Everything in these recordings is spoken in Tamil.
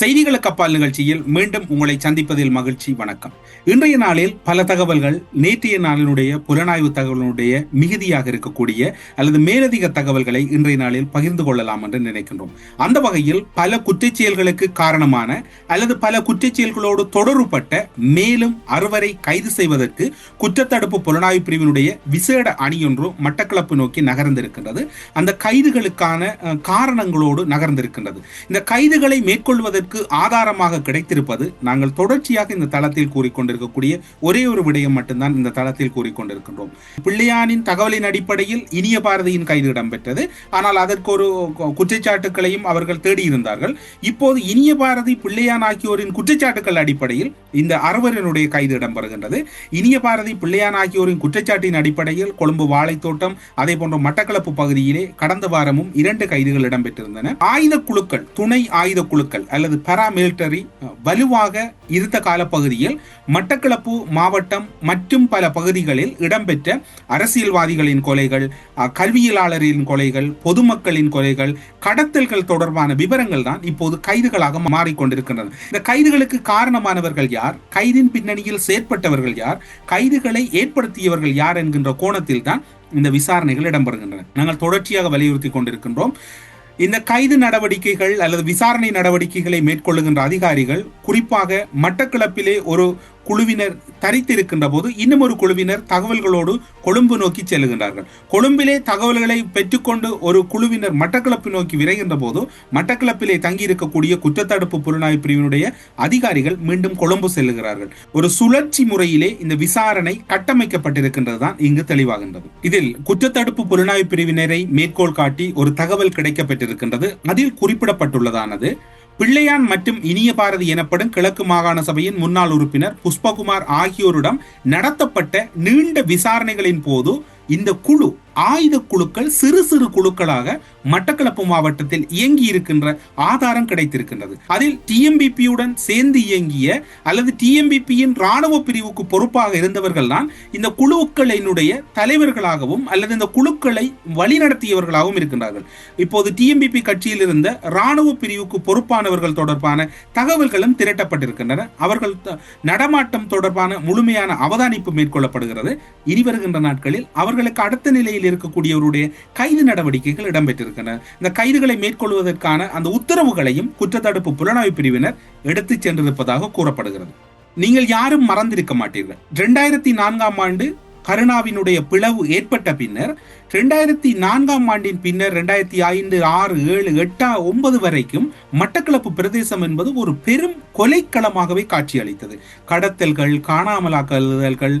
செய்திகளுக்கு அப்பால் நிகழ்ச்சியில் மீண்டும் உங்களை சந்திப்பதில் மகிழ்ச்சி வணக்கம். இன்றைய நாளில் பல தகவல்கள் நேற்றைய நாளினுடைய புலனாய்வு தகவலினுடைய மிகுதியாக இருக்கக்கூடிய அல்லது மேலதிக தகவல்களை இன்றைய நாளில் பகிர்ந்து கொள்ளலாம் என்று நினைக்கின்றோம். அந்த வகையில் பல குற்றச்செயல்களுக்கு காரணமான அல்லது பல குற்றச்செயல்களோடு தொடர்புபட்ட மேலும் அறுவரை கைது செய்வதற்கு குற்றத்தடுப்பு புலனாய்வு பிரிவினுடைய விசேட அணியொன்று மட்டக்களப்பு நோக்கி நகர்ந்திருக்கின்றது. அந்த கைதுகளுக்கான காரணங்களோடு நகர்ந்திருக்கின்றது. இந்த கைதுகளை மேற்கொள்வதற்கு ஆதாரமாக கிடைத்திருப்பது நாங்கள் தொடர்ச்சியாக இந்த தளத்தில் கூறிக்கொண்டிருக்கக்கூடிய ஒரே ஒரு விடயம் மட்டும்தான் இந்த தளத்தில் கூறிக்கொண்டிருக்கின்றோம். பிள்ளையானின் தகவலின் அடிப்படையில் இனிய பாரதியின் கைது இடம்பெற்றது. ஆனால் அதற்கு ஒரு குற்றச்சாட்டுகளையும் அவர்கள் தேடியிருந்தார்கள். இப்போது இனிய பாரதி பிள்ளையான் ஆகியோரின் குற்றச்சாட்டுகள் அடிப்படையில் இந்த அறுவரனுடைய கைது இடம்பெறுகின்றது. இனிய பாரதி பிள்ளையான் ஆகியோரின் குற்றச்சாட்டின் அடிப்படையில் கொழும்பு வாழைத்தோட்டம் அதே போன்ற மட்டக்களப்பு பகுதியிலே கடந்த வாரமும் இரண்டு கைதுகள் இடம்பெற்றிருந்தன. ஆயுத குழுக்கள் துணை ஆயுத குழுக்கள் அல்லது பராமிலிட்டரி வலுவாக இருந்த காலப்பகுதியில் மட்டக்களப்பு மாவட்டம் மற்றும் பல பகுதிகளில் இடம்பெற்ற அரசியல்வாதிகளின் கொலைகள் கல்வியலாளரின் கொலைகள் பொதுமக்களின் கொலைகள் கடத்தல்கள் தொடர்பான விவரங்கள் தான் இப்போது கைதுகளாக மாறிக்கொண்டிருக்கின்றன. இந்த கைதுகளுக்கு காரணமானவர்கள் யார்? கைதின் பின்னணியில் செயற்பட்டவர்கள் யார்? கைதுகளை ஏற்படுத்தியவர்கள் யார் என்கின்ற கோணத்தில் தான் இந்த விசாரணைகள் இடம்பெறுகின்றன. நாங்கள் தொடர்ச்சியாக வலியுறுத்தி கொண்டிருக்கின்றோம். இந்த கைது நடவடிக்கைகள் அல்லது விசாரணை நடவடிக்கைகளை மேற்கொள்ளுகின்ற அதிகாரிகள் குறிப்பாக மட்டக்களப்பிலே ஒரு குழுவினர் தரித்திருக்கின்ற போது இன்னும் ஒரு குழுவினர் தகவல்களோடு கொழும்பு நோக்கி செல்கின்றார்கள் கொழும்பிலே தகவல்களை பெற்றுக்கொண்டு ஒரு குழுவினர் மட்டக்களப்பு நோக்கி விரைகின்ற போது மட்டக்களப்பிலே தங்கியிருக்கக்கூடிய குற்றத்தடுப்பு புலனாய்வு பிரிவினுடைய அதிகாரிகள் மீண்டும் கொழும்பு செல்லுகிறார்கள். ஒரு சுழற்சி முறையிலே இந்த விசாரணை கட்டமைக்கப்பட்டிருக்கின்றது தான் இங்கு தெளிவாகின்றது. இதில் குற்றத்தடுப்பு புலனாய்வு பிரிவினரை மேற்கோள் காட்டி ஒரு தகவல் கிடைக்கப்பட்டிருக்கின்றது. அதில் குறிப்பிடப்பட்டுள்ளதானது பிள்ளையான் மற்றும் இனிய பாரதி எனப்படும் கிழக்கு மாகாண சபையின் முன்னாள் உறுப்பினர் புஷ்பகுமார் ஆகியோரிடம் நடத்தப்பட்ட நீண்ட விசாரணைகளின் போது இந்த குழு ஆயுத குழுக்கள் சிறு சிறு குழுக்களாக மட்டக்களப்பு மாவட்டத்தில் இயங்கி இருக்கின்ற ஆதாரம் கிடைத்திருக்கின்றது. அதில் டிஎம்பிபியுடன் சேர்ந்து இயங்கிய அல்லது டிஎம்பிபியின் ராணுவ பிரிவுக்கு பொறுப்பாக இருந்தவர்கள் தான் இந்த குழுக்களினுடைய தலைவர்களாகவும் அல்லது இந்த குழுக்களை வழிநடத்தியவர்களாகவும் இருக்கின்றார்கள். இப்போது டிஎம்பிபி கட்சியில் இருந்த ராணுவ பிரிவுக்கு பொறுப்பானவர்கள் தொடர்பான தகவல்களும் திரட்டப்பட்டிருக்கின்றன. அவர்கள் நடமாட்டம் தொடர்பான முழுமையான அவதானிப்பு மேற்கொள்ளப்படுகிறது. இனி வருகின்ற நாட்களில் அவர்களுக்கு அடுத்த நிலையில் இருக்கக்கூடியவருடைய கைது நடவடிக்கைகள் இடம்பெற்றிருக்கின்றன. இந்த கைதுகளை மேற்கொள்வதற்கான அந்த உத்தரவுகளையும் குற்றத்தடுப்பு புலனாய்வு பிரிவினர் எடுத்துச் சென்றிருப்பதாக கூறப்படுகிறது. நீங்கள் யாரும் மறந்திருக்க மாட்டீர்கள். இரண்டாயிரத்தி நான்காம் ஆண்டு கருணாவினுடைய பிளவு ஏற்பட்ட பின்னர் ரெண்டாயிரத்தி நான்காம் ஆண்டின் பின்னர் ரெண்டாயிரத்தி ஐந்து ஆறு ஏழு எட்டா ஒன்பது வரைக்கும் மட்டக்களப்பு பிரதேசம் என்பது ஒரு பெரும் கொலைக்களமாகவே காட்சியளித்தது. கடத்தல்கள் காணாமலாக்கல்கள்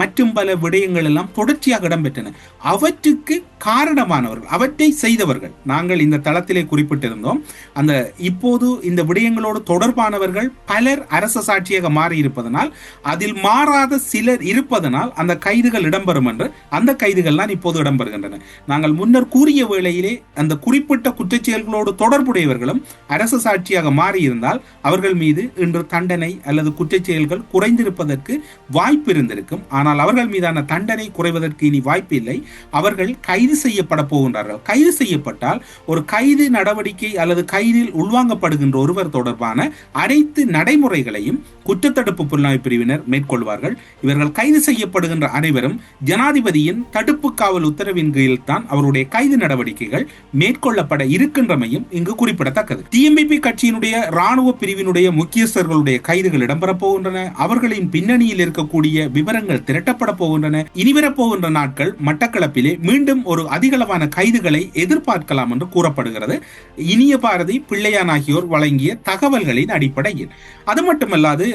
மற்றும் பல விடயங்கள் எல்லாம் தொடர்ச்சியாக இடம்பெற்றன. அவற்றுக்கு காரணமானவர்கள் அவற்றை செய்தவர்கள் நாங்கள் இந்த தளத்திலே குறிப்பிட்டிருந்தோம். அந்த இப்போது இந்த விடயங்களோடு தொடர்பானவர்கள் பலர் அரச சாட்சியாக மாறி இருப்பதனால் அதில் மாறாத சிலர் இருப்பதனால் அந்த கைதுகள் இடம்பெறும் என்று அந்த கைதுகள் தான் இப்போது வருகின்றன நாங்கள் முன்னர் கூறிய வேளையிலே அந்த குறிப்பிட்ட குற்றச்செயல்களோடு தொடர்புடையவர்களும் அரசு சாட்சியாக மாறியிருந்தால் அவர்கள் மீது இன்று தண்டனை அல்லது குற்றச்செயல்கள் குறைந்திருப்பதற்கு வாய்ப்பு இருந்திருக்கும். ஆனால் அவர்கள் மீதான தண்டனை குறைவதற்கு இனி வாய்ப்பு இல்லை. அவர்கள் கைது செய்யப்பட போகின்றார்கள். கைது செய்யப்பட்டால் ஒரு கைது நடவடிக்கை அல்லது கைதில் உள்வாங்கப்படுகின்ற ஒருவர் தொடர்பான அனைத்து நடைமுறைகளையும் குற்றத்தடுப்பு புலனாய்வு பிரிவினர் மேற்கொள்வார்கள். இவர்கள் கைது செய்யப்படுகின்ற அனைவரும் ஜனாதிபதியின் தடுப்பு காவல் உத்தரவின் கீழ் தான் அவருடைய கைது நடவடிக்கைகள் மேற்கொள்ளப்பட இருக்கின்றமையும் இங்கு குறிப்பிடத்தக்கது. டிஎம்பிபி கட்சியினுடைய ராணுவ பிரிவினுடைய முக்கியஸ்தர்களுடைய கைதுகள் இடம்பெறப் போகின்றன அவர்களின் பின்னணியில் இருக்கக்கூடிய விவரங்கள் திரட்டப்பட போகின்றன. இனிவரப்போகின்ற நாட்கள் மட்டக்களப்பிலே மீண்டும் ஒரு அதிகளவான கைதுகளை எதிர்பார்க்கலாம் என்று கூறப்படுகிறது. இனிய பாரதி பிள்ளையான் ஆகியோர் வழங்கிய தகவல்களின் அடிப்படையில். அது மட்டுமல்லாது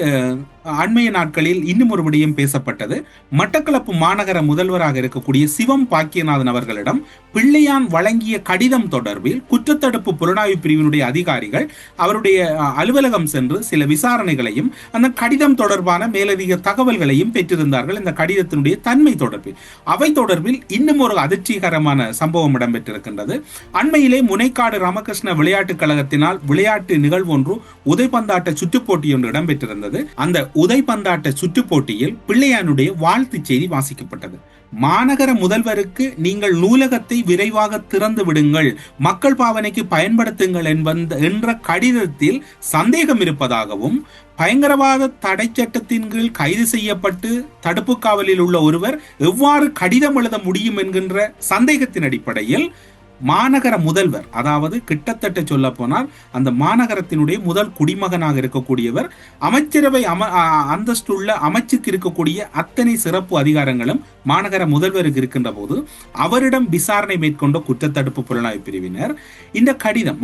அண்மைய நாட்களில் இன்னும் ஒரு விடயம் பேசப்பட்டது. மட்டக்களப்பு மாநகர முதல்வராக இருக்கக்கூடிய சிவம் பாக்கியநாத் விஸ்வநாதன் அவர்களிடம் பிள்ளையான் வழங்கிய கடிதம் தொடர்பில் குற்றத்தடுப்பு புலனாய்வு பிரிவினுடைய அதிகாரிகள் அவருடைய அலுவலகம் சென்று சில விசாரணைகளையும் அந்த கடிதம் தொடர்பான மேலதிக தகவல்களையும் பெற்றிருந்தார்கள். இந்த கடிதத்தினுடைய தன்மை தொடர்பில். அவை தொடர்பில் இன்னும் ஒரு அதிர்ச்சிகரமான சம்பவம் இடம்பெற்றிருக்கின்றது. அண்மையிலே முனைக்காடு ராமகிருஷ்ண விளையாட்டுக் கழகத்தினால் விளையாட்டு நிகழ்வு ஒன்று உதைப்பந்தாட்ட சுற்றுப் போட்டி ஒன்று இடம்பெற்றிருந்தது. அந்த உதைப்பந்தாட்ட சுற்றுப் போட்டியில் பிள்ளையானுடைய வாழ்த்துச் செய்தி வாசிக்கப்பட்டது. மாநகர முதல்வருக்கு நீங்கள் நூலகத்தை விரைவாக திறந்து விடுங்கள். மக்கள் பாவனைக்கு பயன்படுத்துங்கள் என்பந்த என்ற கடிதத்தில் சந்தேகம் இருப்பதாகவும் பயங்கரவாத தடை சட்டத்தின் கீழ் கைது செய்யப்பட்டு தடுப்பு காவலில் உள்ள ஒருவர் எவ்வாறு கடிதம் எழுத முடியும் என்கின்ற சந்தேகத்தின் அடிப்படையில் மாநகர முதல்வர் அதாவது கிட்டத்தட்ட சொல்ல போனால் அந்த மாநகரத்தினுடைய முதல் குடிமகனாக இருக்கக்கூடியவர் அமைச்சரவை அம அந்தஸ்துள்ள அமைச்சுக்கு இருக்கக்கூடிய அத்தனை சிறப்பு அதிகாரங்களும் மாநகர முதல்வருக்கு இருக்கின்ற போது அவரிடம் விசாரணை மேற்கொண்ட குற்றத்தடுப்பு புலனாய்வு பிரிவினர். இந்த கடிதம்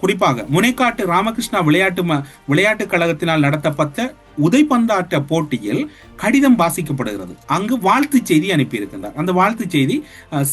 குறிப்பாக முனைக்காட்டு ராமகிருஷ்ணா விளையாட்டு விளையாட்டு கழகத்தினால் நடத்தப்பட்ட உதைப்பந்தாட்ட போட்டியில் கடிதம் வாசிக்கப்படுகிறது. அங்கு வாழ்த்து செய்தி அனுப்பியிருக்கின்றார். அந்த வாழ்த்து செய்தி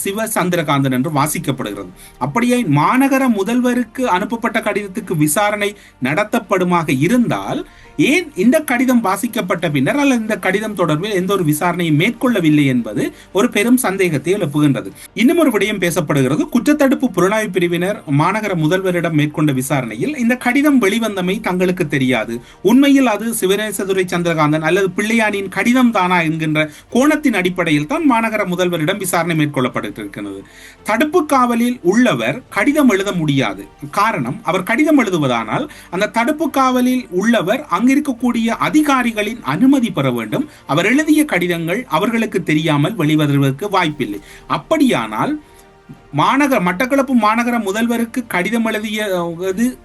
சிவ சந்திரகாந்தன் என்று வாசிக்கப்படுகிறது. அப்படியே மாநகர முதல்வருக்கு அனுப்பப்பட்ட கடிதத்துக்கு விசாரணை நடத்தப்படுமாக இருந்தால் ஏன் இந்த கடிதம் வாசிக்கப்பட்ட பின்னர் அல்லது இந்த கடிதம் தொடர்பில் எந்த ஒரு விசாரணையும் மேற்கொள்ளவில்லை என்பது ஒரு பெரும் சந்தேகத்தை எழுப்புகின்றது. இன்னும் ஒரு விடயம் பேசப்படுகிறது. குற்றத்தடுப்பு புலனாய்வு பிரிவினர் மாநகர முதல்வரிடம் மேற்கொண்ட விசாரணையில் இந்த கடிதம் வெளிவந்தமை தங்களுக்கு தெரியாது. உண்மையில் அது சிவநேசதுரை சந்திரகாந்தன் அல்லது பிள்ளையானின் கடிதம் தானா என்கின்ற கோணத்தின் அடிப்படையில் தான் மாநகர முதல்வரிடம் விசாரணை மேற்கொள்ளப்பட்டிருக்கிறது. தடுப்பு காவலில் உள்ளவர் கடிதம் எழுத முடியாது. காரணம் அவர் கடிதம் எழுதுவதானால் அந்த தடுப்பு காவலில் உள்ளவர் அங்கு அங்கிருக்கக்கூடிய அதிகாரிகளின் அனுமதி பெற வேண்டும். அவர் எழுதிய கடிதங்கள் அவர்களுக்கு தெரியாமல் வெளிவருவதற்கு வாய்ப்பில்லை. அப்படியானால் மாநகர மட்டக்களப்பு மாநகர முதல்வருக்கு கடிதம் எழுதியது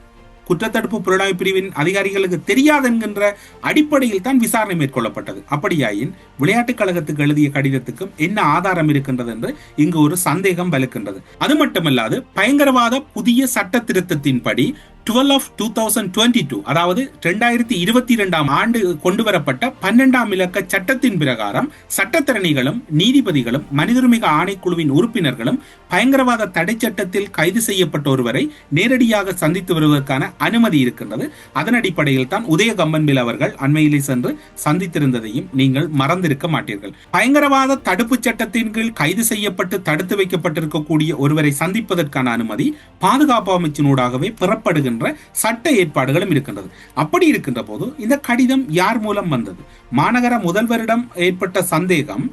குற்றத்தடுப்பு புலனாய்வு பிரிவின் அதிகாரிகளுக்கு தெரியாது என்கின்ற அடிப்படையில் தான் விசாரணை மேற்கொள்ளப்பட்டது. அப்படியாயின் விளையாட்டுக் கழகத்துக்கு எழுதிய கடிதத்துக்கும் என்ன ஆதாரம் இருக்கின்றது என்று இங்கு ஒரு சந்தேகம் வலுக்கின்றது. அது மட்டுமல்லாது பயங்கரவாத புதிய சட்ட திருத்தத்தின்படி twelve of two thousand twenty two அதாவது ரெண்டாயிரத்தி இருபத்தி இரண்டாம் ஆண்டு கொண்டு வரப்பட்ட பன்னெண்டாம் இலக்க சட்டத்தின் பிரகாரம் சட்டத்திறனிகளும் நீதிபதிகளும் மனிதருமிக ஆணைக்குழுவின் உறுப்பினர்களும் பயங்கரவாத தடை சட்டத்தில் கைது செய்யப்பட்ட ஒருவரை நேரடியாக சந்தித்து வருவதற்கான அனுமதி இருக்கின்றது. அதன் அடிப்படையில் தான் உதய கம்பன்பில் அவர்கள் அண்மையிலே சென்று சந்தித்திருந்ததையும் நீங்கள் மறந்திருக்க மாட்டீர்கள். பயங்கரவாத தடுப்பு சட்டத்தின் கீழ் கைது செய்யப்பட்டு தடுத்து வைக்கப்பட்டிருக்கக்கூடிய ஒருவரை சந்திப்பதற்கான அனுமதி பாதுகாப்பு அமைச்சினூடாகவே பெறப்படுகிறது இருக்கின்ற சட்ட ஏற்பாடுகளும் இருக்கின்றது. அப்படி இருக்கின்ற போது இந்த கடிதம் யார் மூலம் வந்தது? மாநகர முதல்வரிடம் ஏற்பட்ட சந்தேகம்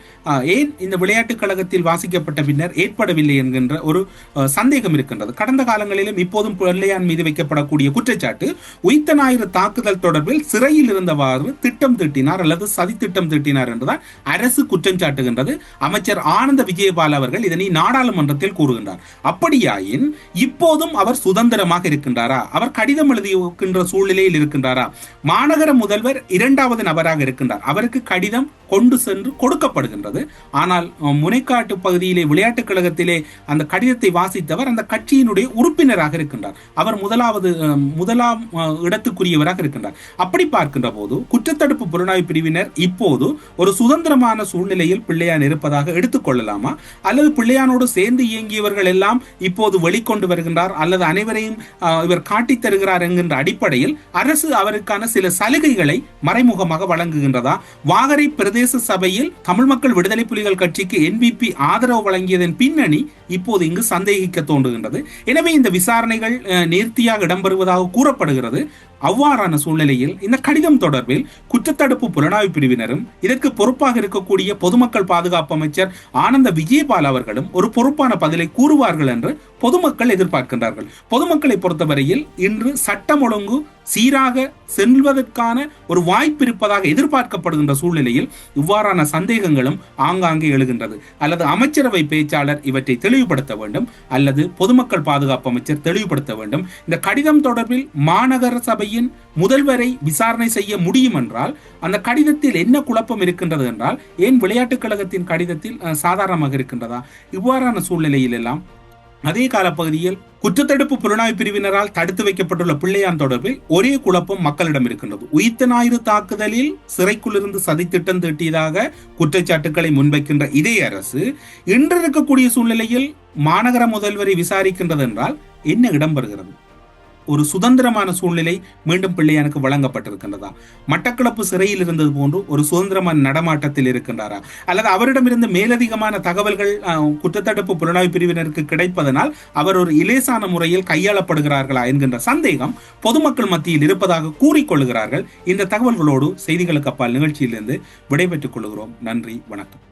ஏன் இந்த விளையாட்டுக் கழகத்தில் வாசிக்கப்பட்ட பின்னர் ஏற்படவில்லை என்கின்ற ஒரு சந்தேகம் இருக்கின்றது. கடந்த காலங்களிலும் இப்போதும் பிள்ளையான் மீது வைக்கப்படக்கூடிய குற்றச்சாட்டு உயிர்த்த ஞாயிறு தாக்குதல் தொடர்பில் சிறையில் இருந்தவாறு திட்டம் திட்டினார் அல்லது சதி திட்டம் திட்டினார் என்றுதான் அரசு குற்றம் சாட்டுகின்றது. அமைச்சர் ஆனந்த விஜயபால் அவர்கள் இதனை நாடாளுமன்றத்தில் கூறுகின்றார். அப்படியாயின் இப்போதும் அவர் சுதந்திரமாக இருக்கின்றாரா? அவர் கடிதம் எழுதியிருக்கின்ற சூழ்நிலையில் இருக்கின்றாரா? மாநகர முதல்வர் இரண்டாவது நபராக இருக்கின்றார். அவருக்கு கடிதம் கொண்டு சென்று கொடுக்கப்படுகின்றது. ஆனால் முனைக்காட்டு பகுதியிலே விளையாட்டுக் கழகத்திலே அந்த கடிதத்தை வாசித்தவர் அந்த கட்சியினுடைய உறுப்பினராக இருக்கின்றார். அவர் முதலாவது முதலாம் இடத்துக்குரியவராக இருக்கின்றார். அப்படி பார்க்கின்ற போது குற்றத்தடுப்பு புலனாய்வு பிரிவினர் இப்போது ஒரு சுதந்திரமான சூழ்நிலையில் பிள்ளையான் இருப்பதாக எடுத்துக்கொள்ளலாமா அல்லது பிள்ளையானோடு சேர்ந்து இயங்கியவர்கள் எல்லாம் இப்போது வெளிக்கொண்டு வருகின்றார்? அல்லது அனைவரையும் இவர் காட்டித் தருகிறார் என்கின்ற அடிப்படையில் அரசு அவருக்கான சில சலுகைகளை மறைமுகமாக வழங்குகின்றதா? வாகரை பிரதேச சபையில் தமிழ் மக்கள் விடுதலை புலிகள் கட்சிக்கு என்பிபி ஆதரவு வழங்கியதன் பின்னணி இப்போது இங்கு சந்தேகிக்க தோன்றுகின்றது. எனவே இந்த விசாரணைகள் நேர்த்தியாக இடம்பெறுவதாக கூறப்படுகிறது. அவ்வாறான சூழ்நிலையில் இந்த கடிதம் தொடர்பில் குற்றத்தடுப்பு புலனாய்வு பிரிவினரும் இதற்கு பொறுப்பாக இருக்கக்கூடிய பொதுமக்கள் பாதுகாப்பு அமைச்சர் ஆனந்த விஜயபால் அவர்களும் ஒரு பொறுப்பான பதிலை கூறுவார்கள் என்று பொதுமக்கள் எதிர்பார்க்கின்றார்கள். பொதுமக்களை பொறுத்தவரையில் இன்று சட்டம் ஒழுங்கு சீராக செல்வதற்கான ஒரு வாய்ப்பு இருப்பதாக எதிர்பார்க்கப்படுகின்ற சூழ்நிலையில் இவ்வாறான சந்தேகங்களும் ஆங்காங்கே எழுகின்றது. அல்லது அமைச்சரவை பேச்சாளர் இவற்றை தெளிவுபடுத்த வேண்டும். அல்லது பொதுமக்கள் பாதுகாப்பு அமைச்சர் தெளிவுபடுத்த வேண்டும். இந்த கடிதம் தொடர்பில் மாநகர சபையின் முதல்வரை விசாரணை செய்ய முடியும் என்றால் அந்த கடிதத்தில் என்ன குழப்பம் இருக்கின்றது என்றால் ஏன் விளையாட்டுக் கழகத்தின் கடிதத்தில் சாதாரணமாக இருக்கின்றதா? இவ்வாறான சூழ்நிலையில் எல்லாம் அதே காலப்பகுதியில் குற்றத்தடுப்பு புலனாய்வு பிரிவினரால் தடுத்து வைக்கப்பட்டுள்ள பிள்ளையான் தொடர்பில் ஒரே குழப்பம் மக்களிடம் இருக்கின்றது. உயிர்த்த ஞாயிறு தாக்குதலில் சிறைக்குள்ளிருந்து சதித்திட்டம் தீட்டியதாக குற்றச்சாட்டுக்களை முன்வைக்கின்ற இதே அரசு இன்று இருக்கக்கூடிய சூழ்நிலையில் மாநகர முதல்வரை விசாரிக்கின்றது என்றால் என்ன இடம் பெறுகிறது? ஒரு சுதந்திரமான சூழ்நிலை மீண்டும் பிள்ளையானுக்கு வழங்கப்பட்டிருக்கின்றதா? மட்டக்களப்பு சிறையில் இருந்தது போன்று ஒரு சுதந்திரமான நடமாட்டத்தில் இருக்கின்றாரா? அல்லது அவரிடமிருந்து மேலதிகமான தகவல்கள் குற்றத்தடுப்பு புலனாய்வு பிரிவினருக்கு கிடைப்பதனால் அவர் ஒரு இலேசான முறையில் கையாளப்படுகிறார்களா என்கின்ற சந்தேகம் பொதுமக்கள் மத்தியில் இருப்பதாக கூறிக்கொள்கிறார்கள். இந்த தகவல்களோடு செய்திகளுக்கு அப்பால் நிகழ்ச்சியிலிருந்து விடைபெற்றுக் கொள்கிறோம். நன்றி வணக்கம்.